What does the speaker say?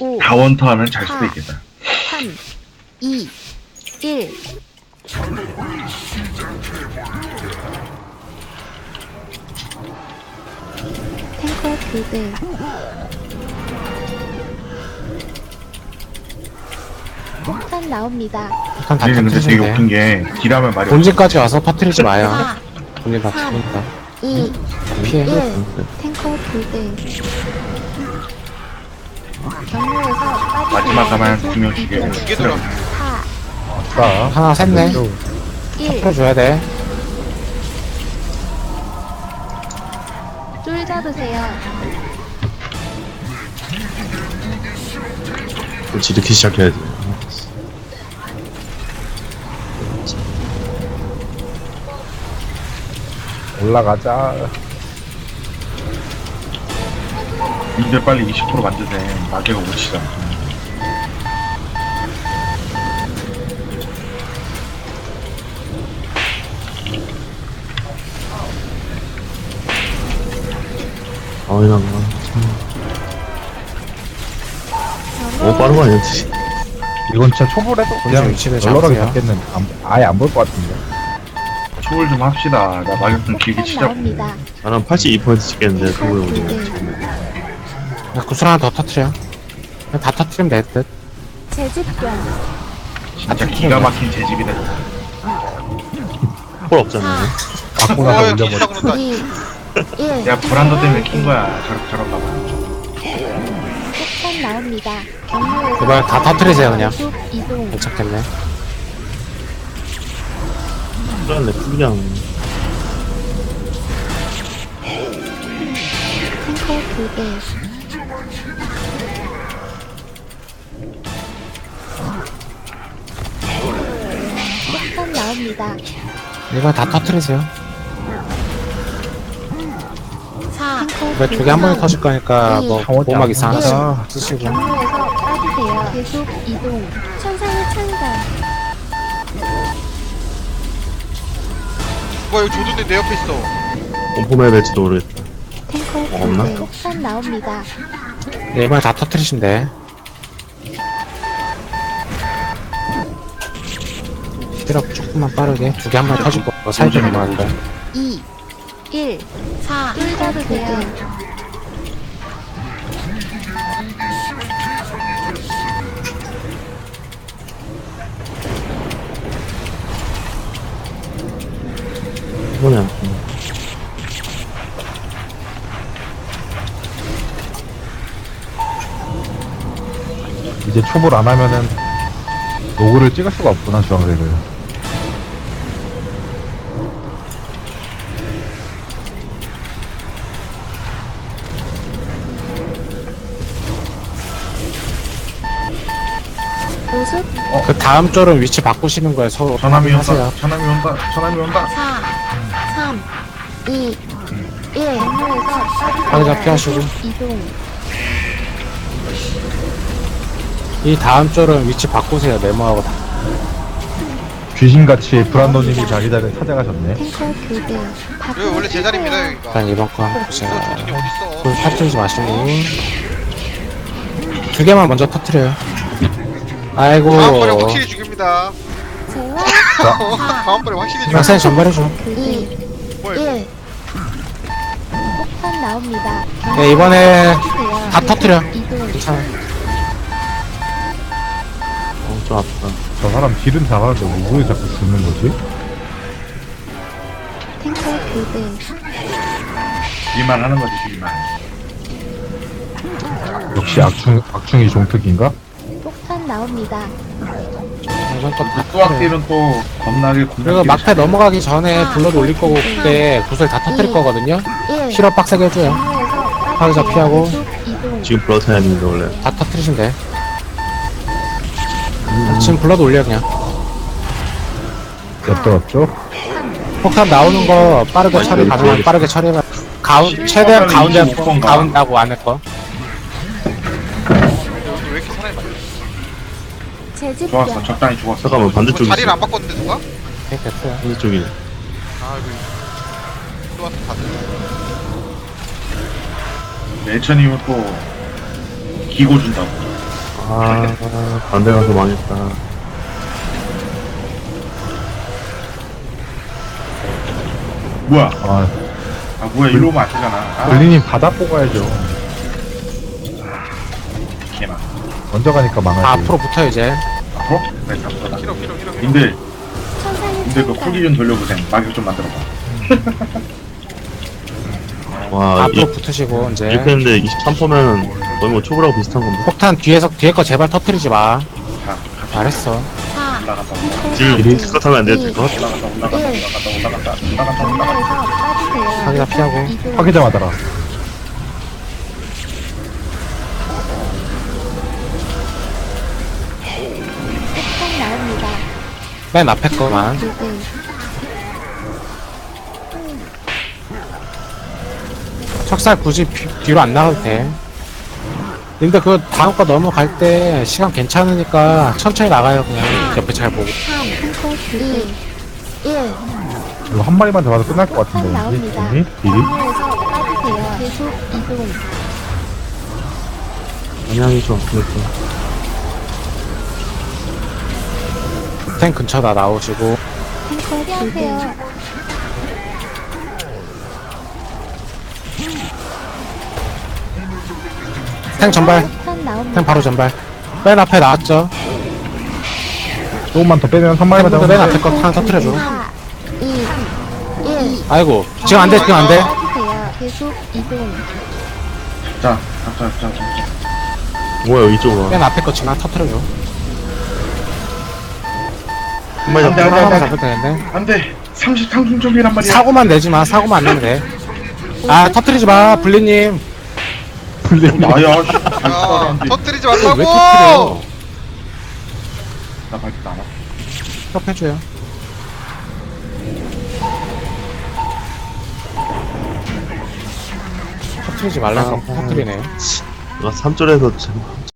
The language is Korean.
5, 다원터 하면 잘 수도 있겠다. 3, 2, 1. 탱커 교대. 폭탄 나옵니다. 일단 다 얘는 근데 되게 웃긴 게 딜하면 말이. 본진까지 와서 터트리지 마요 4, 본진 다 삼. 죽으니까 2, 피해 1. 탱커 교대. 경로에서. 마지막 가만 계속 두명 죽여. 두개 들어. 4, 아, 하나 샜네 1. 터트려줘야 돼 줄 잡으세요. 지르기 시작해야지. 올라가자. 이제 빨리 20% 만드세. 마개가 오시잖아. 아이랑 너무 빠른 거 아니야, 지 이건 진짜 초보라도 그냥 위치를 널널하게 잡으세요. 잡겠는 안, 아예 안 볼 것 같은데 초월 좀 합시다. 나 마개 좀 길게 폭탄 치자. 나옵니다. 나는 82% 찍겠는데, 그거에 오늘. 교대. 구슬 하나 더 터트려 그냥 다 터트리면 될듯 재집견. 진짜 기가 막힌 재집이다. 콜 없잖아요. 갖고 어, 나서 뒤지다 올려버려 그런다. 2, 1. 내가 불안도 때문에 킨 거야. 저렇게 저런가 봐. 폭탄 나옵니다. 경로에서 이번엔 다 터트리세요 그냥 계속 이동. 괜찮겠네 그러네, 그냥. 탱커 교대. 나옵니다. 이번 다 터트리세요 4, 이번 두개 한 번에 터질 거니까 뭐 상원이 보막 안 이상 보인다. 하나씩 쓰시고 경로에서 빠지세요. 계속 이동. 천상의 창간. 뭐야, 이거 조준이 내 옆에 있어. 공포해야 될지도 모르겠다. 탱커 어, 없나? 교대. 폭탄 나옵니다. 네, 이번에 다 터트리시면 돼 힐업 조금만 빠르게 두 개 한 번에 터질 거 넘어갈 거야 2, 1, 4. 줄 잡으세요. 되네. 이제 초보를 안 하면은 로그를 찍을 수가 없구나 주황색을 그 다음 쪽은 위치 바꾸시는 거예요 서로 하세요 온다. 천함이 온다. 천함이 온다. 4, 3, 2, 1. 경로에서 빠지세요. 빠르게 피하시고. 이동. 이 다음 쪽은 위치 바꾸세요 네모하고 다 귀신같이 브란도님이 자기자를 찾아가셨네 탱커 교대. 여기 원래 제 자리입니다, 여기가. 일단 이번 거 한번 보세요 조준이 어딨어? 그걸 터트리지 마시고 두 개만 먼저 터트려요 아이고 다음 번에 확실히 죽입니다. 제와 다음 번에 확실히. 박사님 전발해줘 2, 뭐야, 이거. 1. 폭탄 나옵니다. 네 이번에. 다 터트려 이동. 괜찮아 어, 좀 아프다. 저 사람 딜은 잘하는데 왜 자꾸 죽는 거지? 탱커 교대. 일만 하는 거지, 일만. 역시 악충, 악충이 종특인가? 나옵니다. 이번 거다 또 겁나게 겁나게. 그리고 막패 넘어가기 전에 블러드 올릴 거고 그때 구슬 다 터트릴 거거든요 1. 실업 빡세게 해줘요 파괴자. 피하고. 이동. 지금 블러드 타임인데, 원래. 다 터트리시면 돼 지금 블러드 올려 그냥 엿들었죠? 폭탄 나오는 거 빠르게 처리 가능하면 빠르게 처리해봐 가운 최대한 가운데 25% 인가? 가운데하고 안에 거 여기 왜 이렇게 사람이 많냐? 좋았어. 적당히 죽었어. 잠깐만, 이거 반대쪽이 자리를 있어. 안 바꿨는데, 누가? 네, 됐어요 반대쪽이네. 아, 이거. 또 와서 다들. 매천이면 또 기고 준다고. 아, 반대 가서 망했다. 뭐야? 아, 아 뭐야 일로 오면 안 되잖아. 아 블리님 바다 보고 가야죠. 개나. 먼저 가니까 아, 망하지. 앞으로 붙어 이제 앞으로? 네 잡았다. 키로 키로 키로 키로 님들 천상의 님들 그 창가 쿨기 좀 돌려보세요. 마격 좀 만들어봐. 와, 이, 앞으로 붙으시고 이제 이렇게 했는데 23%면 거의 뭐 초보라고 비슷한 건데. 폭탄 뒤에서 뒤에 거 제발 터트리지 마자 같이 잘했어 4 올라갔다 올라갔다 딜, 딜이- 그거 타면 안 돼, 될 것? 올라갔다 올라갔다 올라갔다 올라갔다 올라갔다 올라갔다. 경로에서 빠지세요 확인하 피하고. 계속 이동 파괴자마다라. 맨 앞에 거만 척살 굳이 뒤- 뒤로 안 나가도 돼 근데 그 다음 거 넘어갈 때 시간 괜찮으니까 천천히 나가요 그냥 옆에 잘 보고 3 2 1 이거 한 마리만 더 가도 끝날 것 폭탄 같은데. 나옵니다 딜이? 딜이? 경로에서 빠지세요 계속 이동 방향이 좀 그렇죠. 탱 근처 다 나오시고. 탱커 피하세요. 탱 전발. 나옵니다. 탱 바로 전발. 맨 앞에 나왔죠? 조금만 더 빼면 한 마리만 더 탱도 맨 가면 앞에 거 하나 터트려줘. 4 2 1 아이고 지금 안돼 지금 안돼. 빠지세요. 계속 이동. 자, 자, 자, 자, 자. 뭐야, 이쪽으로? 맨 와. 앞에 거 지금 하나 터트려줘 한 마리 안 돼, 잡고. 안 돼, 안 하나만 돼. 잡을 되겠네 안돼. 30 상승 쪽이란 말이야. 사고만 내지 마 사고만 안 내면 돼아 터트리지 마 블리님 나야. 씨. 아안 돼. 터뜨리지 왜 말라고 터트려 나 밝지도 않아. 협해줘요 터트리지 말라고 터트리네 내가 3절에서